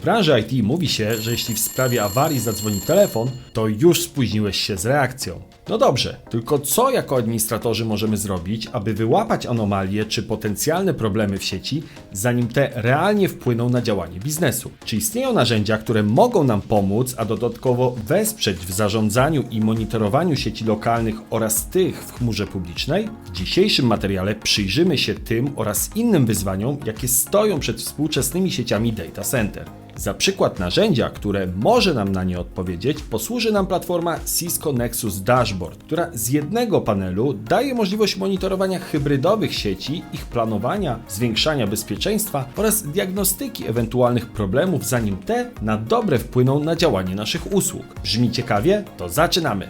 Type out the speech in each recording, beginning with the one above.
W branży IT mówi się, że jeśli w sprawie awarii zadzwoni telefon, to już spóźniłeś się z reakcją. No dobrze, tylko co jako administratorzy możemy zrobić, aby wyłapać anomalie czy potencjalne problemy w sieci, zanim te realnie wpłyną na działanie biznesu? Czy istnieją narzędzia, które mogą nam pomóc, a dodatkowo wesprzeć w zarządzaniu i monitorowaniu sieci lokalnych oraz tych w chmurze publicznej? W dzisiejszym materiale przyjrzymy się tym oraz innym wyzwaniom, jakie stoją przed współczesnymi sieciami data center. Za przykład narzędzia, które może nam na nie odpowiedzieć, posłuży nam platforma Cisco Nexus Dashboard, która z jednego panelu daje możliwość monitorowania hybrydowych sieci, ich planowania, zwiększania bezpieczeństwa oraz diagnostyki ewentualnych problemów, zanim te na dobre wpłyną na działanie naszych usług. Brzmi ciekawie? To zaczynamy!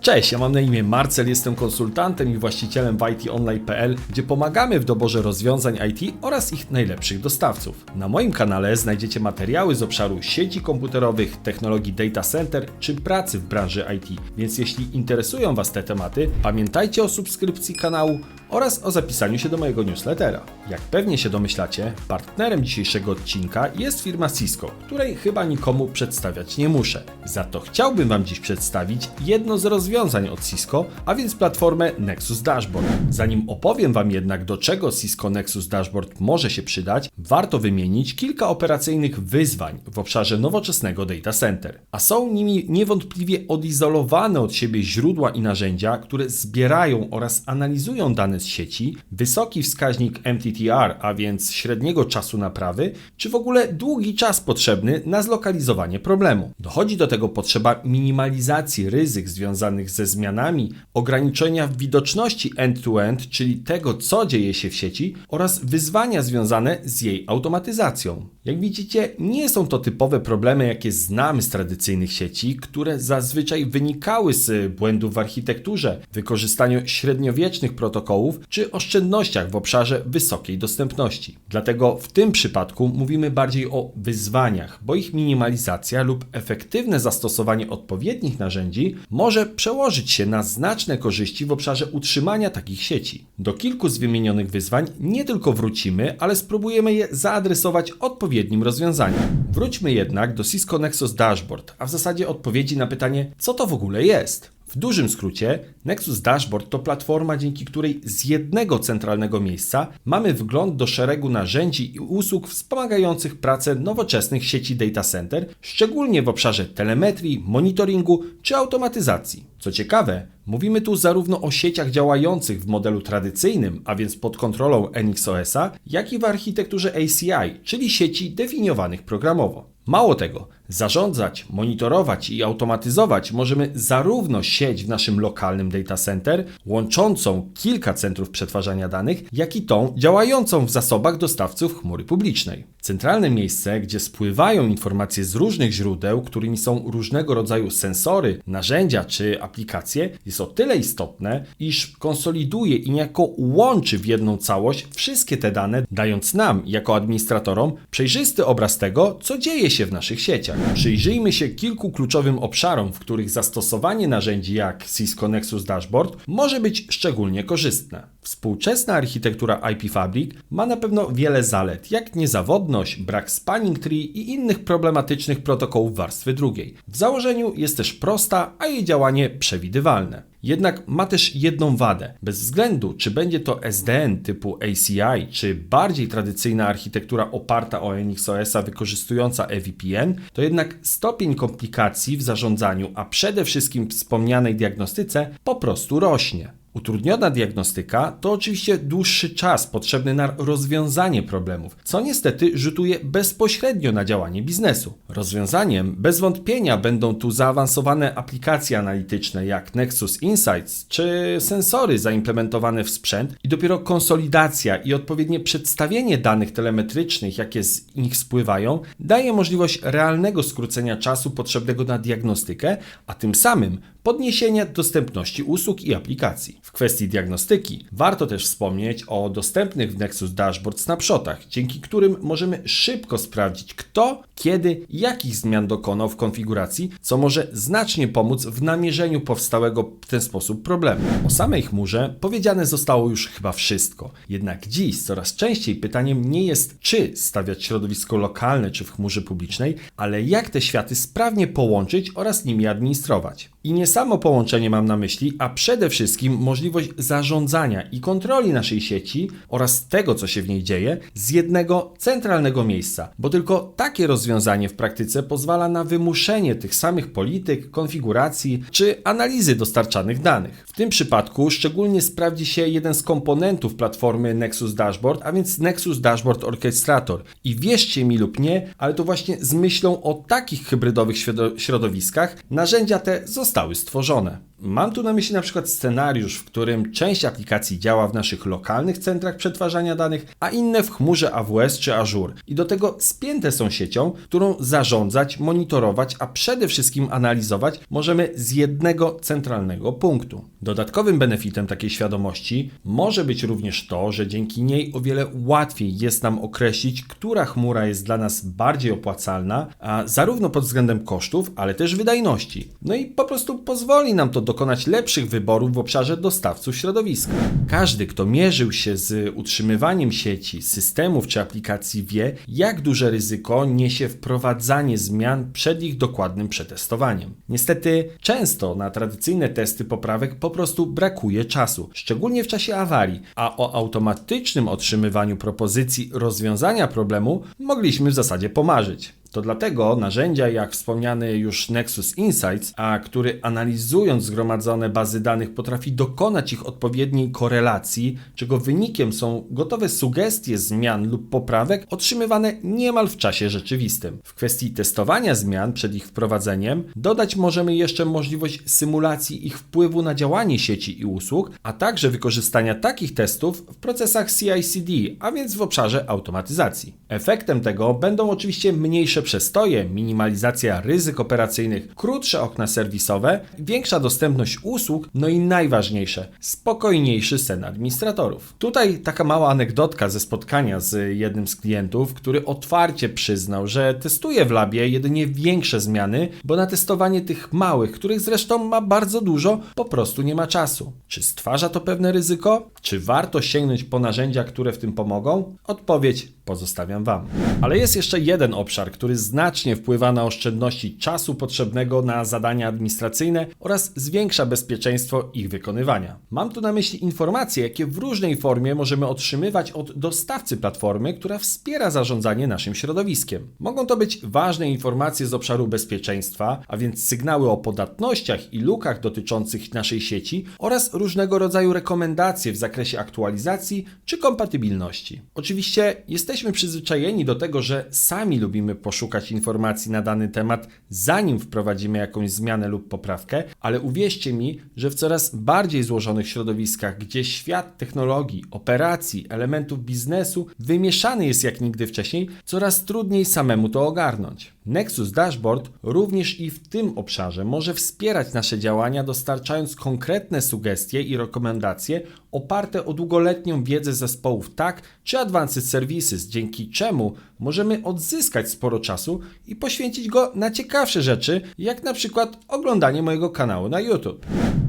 Cześć, ja mam na imię Marcel, jestem konsultantem i właścicielem w itonline.pl, gdzie pomagamy w doborze rozwiązań IT oraz ich najlepszych dostawców. Na moim kanale znajdziecie materiały z obszaru sieci komputerowych, technologii data center czy pracy w branży IT, więc jeśli interesują Was te tematy, pamiętajcie o subskrypcji kanału oraz o zapisaniu się do mojego newslettera. Jak pewnie się domyślacie, partnerem dzisiejszego odcinka jest firma Cisco, której chyba nikomu przedstawiać nie muszę. Za to chciałbym Wam dziś przedstawić jedno z rozwiązań od Cisco, a więc platformę Nexus Dashboard. Zanim opowiem Wam jednak do czego Cisco Nexus Dashboard może się przydać, warto wymienić kilka operacyjnych wyzwań w obszarze nowoczesnego data center. A są nimi niewątpliwie odizolowane od siebie źródła i narzędzia, które zbierają oraz analizują dane z sieci, wysoki wskaźnik MTTR, a więc średniego czasu naprawy, czy w ogóle długi czas potrzebny na zlokalizowanie problemu. Dochodzi do tego potrzeba minimalizacji ryzyk związanych ze zmianami, ograniczenia widoczności end-to-end, czyli tego, co dzieje się w sieci, oraz wyzwania związane z jej automatyzacją. Jak widzicie, nie są to typowe problemy, jakie znamy z tradycyjnych sieci, które zazwyczaj wynikały z błędów w architekturze, wykorzystaniu średniowiecznych protokołów czy oszczędnościach w obszarze wysokiej dostępności. Dlatego w tym przypadku mówimy bardziej o wyzwaniach, bo ich minimalizacja lub efektywne zastosowanie odpowiednich narzędzi może przełożyć się na znaczne korzyści w obszarze utrzymania takich sieci. Do kilku z wymienionych wyzwań nie tylko wrócimy, ale spróbujemy je zaadresować odpowiednim rozwiązaniem. Wróćmy jednak do Cisco Nexus Dashboard, a w zasadzie odpowiedzi na pytanie, co to w ogóle jest. W dużym skrócie, Nexus Dashboard to platforma, dzięki której z jednego centralnego miejsca mamy wgląd do szeregu narzędzi i usług wspomagających pracę nowoczesnych sieci data center, szczególnie w obszarze telemetrii, monitoringu czy automatyzacji. Co ciekawe, mówimy tu zarówno o sieciach działających w modelu tradycyjnym, a więc pod kontrolą NXOS-a, jak i w architekturze ACI, czyli sieci definiowanych programowo. Mało tego, zarządzać, monitorować i automatyzować możemy zarówno sieć w naszym lokalnym data center, łączącą kilka centrów przetwarzania danych, jak i tą działającą w zasobach dostawców chmury publicznej. Centralne miejsce, gdzie spływają informacje z różnych źródeł, którymi są różnego rodzaju sensory, narzędzia czy aplikacje, jest o tyle istotne, iż konsoliduje i niejako łączy w jedną całość wszystkie te dane, dając nam, jako administratorom, przejrzysty obraz tego, co dzieje się w naszych sieciach. Przyjrzyjmy się kilku kluczowym obszarom, w których zastosowanie narzędzi jak Cisco Nexus Dashboard może być szczególnie korzystne. Współczesna architektura IP Fabric ma na pewno wiele zalet, jak niezawodność, brak spanning tree i innych problematycznych protokołów warstwy drugiej. W założeniu jest też prosta, a jej działanie przewidywalne. Jednak ma też jedną wadę. Bez względu, czy będzie to SDN typu ACI, czy bardziej tradycyjna architektura oparta o NXOS-a wykorzystująca EVPN, to jednak stopień komplikacji w zarządzaniu, a przede wszystkim wspomnianej diagnostyce po prostu rośnie. Utrudniona diagnostyka to oczywiście dłuższy czas potrzebny na rozwiązanie problemów, co niestety rzutuje bezpośrednio na działanie biznesu. Rozwiązaniem bez wątpienia będą tu zaawansowane aplikacje analityczne jak Nexus Insights czy sensory zaimplementowane w sprzęt i dopiero konsolidacja i odpowiednie przedstawienie danych telemetrycznych, jakie z nich spływają, daje możliwość realnego skrócenia czasu potrzebnego na diagnostykę, a tym samym podniesienia dostępności usług i aplikacji. W kwestii diagnostyki warto też wspomnieć o dostępnych w Nexus Dashboard snapshotach, dzięki którym możemy szybko sprawdzić kto, kiedy jakich zmian dokonał w konfiguracji, co może znacznie pomóc w namierzeniu powstałego w ten sposób problemu. O samej chmurze powiedziane zostało już chyba wszystko. Jednak dziś coraz częściej pytaniem nie jest czy stawiać środowisko lokalne czy w chmurze publicznej, ale jak te światy sprawnie połączyć oraz nimi administrować. I nie samo połączenie mam na myśli, a przede wszystkim możliwość zarządzania i kontroli naszej sieci oraz tego, co się w niej dzieje, z jednego centralnego miejsca, bo tylko takie rozwiązanie w praktyce pozwala na wymuszenie tych samych polityk, konfiguracji czy analizy dostarczanych danych. W tym przypadku szczególnie sprawdzi się jeden z komponentów platformy Nexus Dashboard, a więc Nexus Dashboard Orchestrator. I wierzcie mi lub nie, ale to właśnie z myślą o takich hybrydowych środo- środowiskach narzędzia te zostały stworzone. Mam tu na myśli na przykład scenariusz, w którym część aplikacji działa w naszych lokalnych centrach przetwarzania danych, a inne w chmurze AWS czy Azure. I do tego spięte są siecią, którą zarządzać, monitorować, a przede wszystkim analizować możemy z jednego centralnego punktu. Dodatkowym benefitem takiej świadomości może być również to, że dzięki niej o wiele łatwiej jest nam określić, która chmura jest dla nas bardziej opłacalna, a zarówno pod względem kosztów, ale też wydajności. No i po prostu pozwoli nam to dokonać lepszych wyborów w obszarze dostawców środowiska. Każdy, kto mierzył się z utrzymywaniem sieci, systemów czy aplikacji, wie, jak duże ryzyko niesie wprowadzanie zmian przed ich dokładnym przetestowaniem. Niestety, często na tradycyjne testy poprawek po prostu brakuje czasu, szczególnie w czasie awarii, a o automatycznym otrzymywaniu propozycji rozwiązania problemu mogliśmy w zasadzie pomarzyć. To dlatego narzędzia jak wspomniany już Nexus Insights, a który analizując zgromadzone bazy danych potrafi dokonać ich odpowiedniej korelacji, czego wynikiem są gotowe sugestie zmian lub poprawek otrzymywane niemal w czasie rzeczywistym. W kwestii testowania zmian przed ich wprowadzeniem dodać możemy jeszcze możliwość symulacji ich wpływu na działanie sieci i usług, a także wykorzystania takich testów w procesach CI/CD, a więc w obszarze automatyzacji. Efektem tego będą oczywiście mniejsze przestoje, minimalizacja ryzyk operacyjnych, krótsze okna serwisowe, większa dostępność usług, no i najważniejsze, spokojniejszy sen administratorów. Tutaj taka mała anegdotka ze spotkania z jednym z klientów, który otwarcie przyznał, że testuje w labie jedynie większe zmiany, bo na testowanie tych małych, których zresztą ma bardzo dużo, po prostu nie ma czasu. Czy stwarza to pewne ryzyko? Czy warto sięgnąć po narzędzia, które w tym pomogą? Odpowiedź pozostawiam Wam. Ale jest jeszcze jeden obszar, który znacznie wpływa na oszczędności czasu potrzebnego na zadania administracyjne oraz zwiększa bezpieczeństwo ich wykonywania. Mam tu na myśli informacje, jakie w różnej formie możemy otrzymywać od dostawcy platformy, która wspiera zarządzanie naszym środowiskiem. Mogą to być ważne informacje z obszaru bezpieczeństwa, a więc sygnały o podatnościach i lukach dotyczących naszej sieci oraz różnego rodzaju rekomendacje w zakresie aktualizacji czy kompatybilności. Oczywiście jesteśmy przyzwyczajeni do tego, że sami lubimy poszukać informacji na dany temat, zanim wprowadzimy jakąś zmianę lub poprawkę, ale uwierzcie mi, że w coraz bardziej złożonych środowiskach, gdzie świat technologii, operacji, elementów biznesu wymieszany jest jak nigdy wcześniej, coraz trudniej samemu to ogarnąć. Nexus Dashboard również i w tym obszarze może wspierać nasze działania, dostarczając konkretne sugestie i rekomendacje oparte o długoletnią wiedzę zespołów TAG czy Advanced Services, dzięki czemu możemy odzyskać sporo czasu i poświęcić go na ciekawsze rzeczy, jak na przykład oglądanie mojego kanału na YouTube.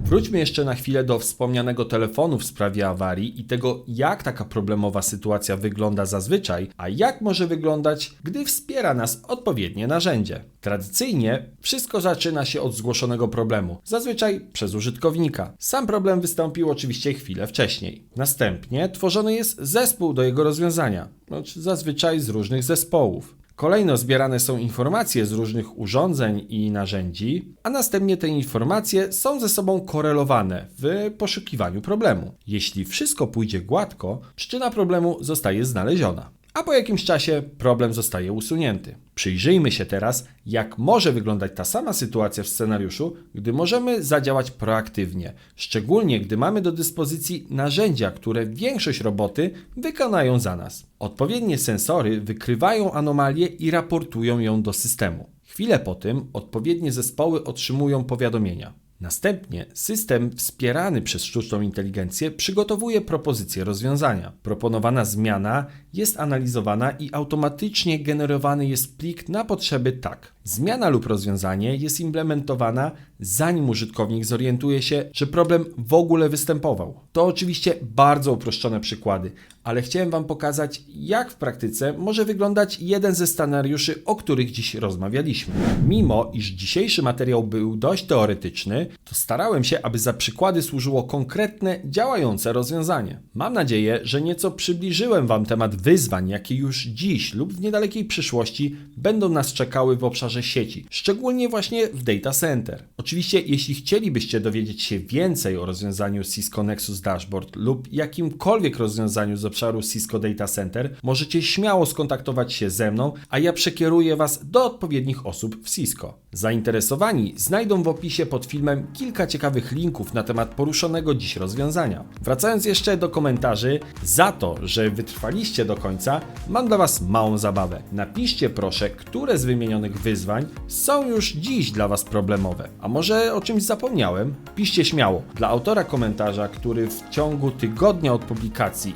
Wróćmy jeszcze na chwilę do wspomnianego telefonu w sprawie awarii i tego, jak taka problemowa sytuacja wygląda zazwyczaj, a jak może wyglądać, gdy wspiera nas odpowiednie narzędzie. Tradycyjnie wszystko zaczyna się od zgłoszonego problemu, zazwyczaj przez użytkownika. Sam problem wystąpił oczywiście chwilę wcześniej. Następnie tworzony jest zespół do jego rozwiązania, zazwyczaj z różnych zespołów. Kolejno zbierane są informacje z różnych urządzeń i narzędzi, a następnie te informacje są ze sobą korelowane w poszukiwaniu problemu. Jeśli wszystko pójdzie gładko, przyczyna problemu zostaje znaleziona a po jakimś czasie problem zostaje usunięty. Przyjrzyjmy się teraz, jak może wyglądać ta sama sytuacja w scenariuszu, gdy możemy zadziałać proaktywnie, szczególnie gdy mamy do dyspozycji narzędzia, które większość roboty wykonają za nas. Odpowiednie sensory wykrywają anomalię i raportują ją do systemu. Chwilę po tym odpowiednie zespoły otrzymują powiadomienia. Następnie system wspierany przez sztuczną inteligencję przygotowuje propozycję rozwiązania. Proponowana zmiana jest analizowana i automatycznie generowany jest plik na potrzeby tak. Zmiana lub rozwiązanie jest implementowana zanim użytkownik zorientuje się, że problem w ogóle występował. To oczywiście bardzo uproszczone przykłady, ale chciałem Wam pokazać, jak w praktyce może wyglądać jeden ze scenariuszy, o których dziś rozmawialiśmy. Mimo iż dzisiejszy materiał był dość teoretyczny, to starałem się, aby za przykłady służyło konkretne, działające rozwiązanie. Mam nadzieję, że nieco przybliżyłem Wam temat wyzwań, jakie już dziś lub w niedalekiej przyszłości będą nas czekały w obszarze sieci, szczególnie właśnie w data center. Oczywiście, jeśli chcielibyście dowiedzieć się więcej o rozwiązaniu Cisco Nexus Dashboard lub jakimkolwiek rozwiązaniu z obszaru Cisco Data Center, możecie śmiało skontaktować się ze mną, a ja przekieruję Was do odpowiednich osób w Cisco. Zainteresowani znajdą w opisie pod filmem kilka ciekawych linków na temat poruszonego dziś rozwiązania. Wracając jeszcze do komentarzy, za to, że wytrwaliście do końca, mam dla Was małą zabawę. Napiszcie proszę, które z wymienionych wyzwań są już dziś dla Was problemowe. A może o czymś zapomniałem? Piszcie śmiało. Dla autora komentarza, który w ciągu tygodnia od publikacji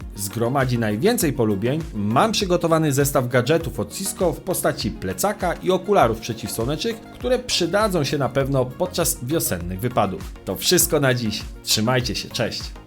zgromadzi najwięcej polubień, mam przygotowany zestaw gadżetów od Cisco w postaci plecaka i okularów przeciwsłonecznych, które przydadzą się na pewno podczas wiosennych wypadów. To wszystko na dziś. Trzymajcie się, cześć!